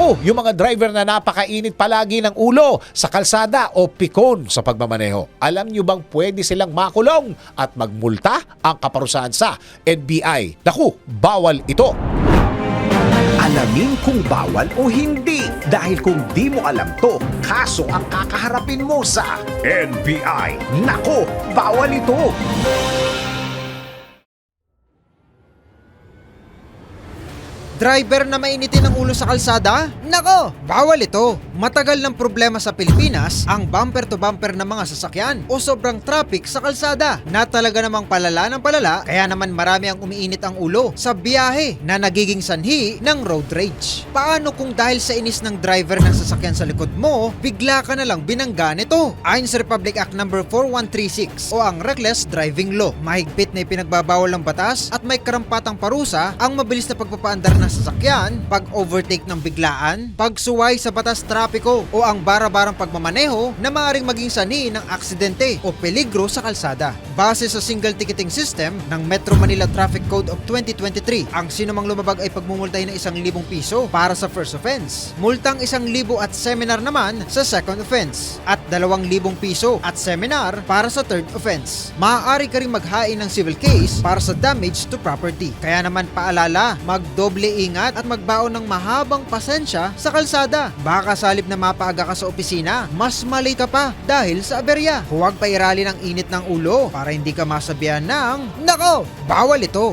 Naku, yung mga driver na napakainit palagi ng ulo sa kalsada o pikon sa pagmamaneho. Alam nyo bang pwede silang makulong at magmulta ang kaparusahan sa NBI? Naku, bawal ito. Alamin kung bawal o hindi. Dahil kung di mo alam to, kaso ang kakaharapin mo sa NBI. Nako, bawal ito. Driver na mainitin ang ulo sa kalsada? Nako, bawal ito. Matagal ng problema sa Pilipinas ang bumper to bumper ng mga sasakyan o sobrang traffic sa kalsada na talaga namang palala ng palala kaya naman marami ang umiinit ang ulo sa biyahe na nagiging sanhi ng road rage. Paano kung dahil sa inis ng driver ng sasakyan sa likod mo, bigla ka na lang binangga nito? Ayon sa Republic Act No. 4136 o ang Reckless Driving Law, mahigpit na ipinagbabawal ng batas at may karampatang parusa ang mabilis na pagpapaandar ng sasakyan, pag-overtake ng biglaan, pagsuway sa batas trapiko o ang bara-barang pagmamaneho na maaaring maging sani ng aksidente o peligro sa kalsada. Base sa single ticketing system ng Metro Manila Traffic Code of 2023, ang sinumang lumabag ay pagmumultay ng isang libong piso para sa first offense, multang isang libo at seminar naman sa second offense, at dalawang libong piso at seminar para sa third offense. Maaari ka rin maghain ng civil case para sa damage to property. Kaya naman paalala, magdoble ingat at magbaon ng mahabang pasensya sa kalsada. Baka salip na mapaaga ka sa opisina, mas mali ka pa dahil sa aberya. Huwag pairali ng init ng ulo para hindi ka masabihan ng, Nako, bawal ito!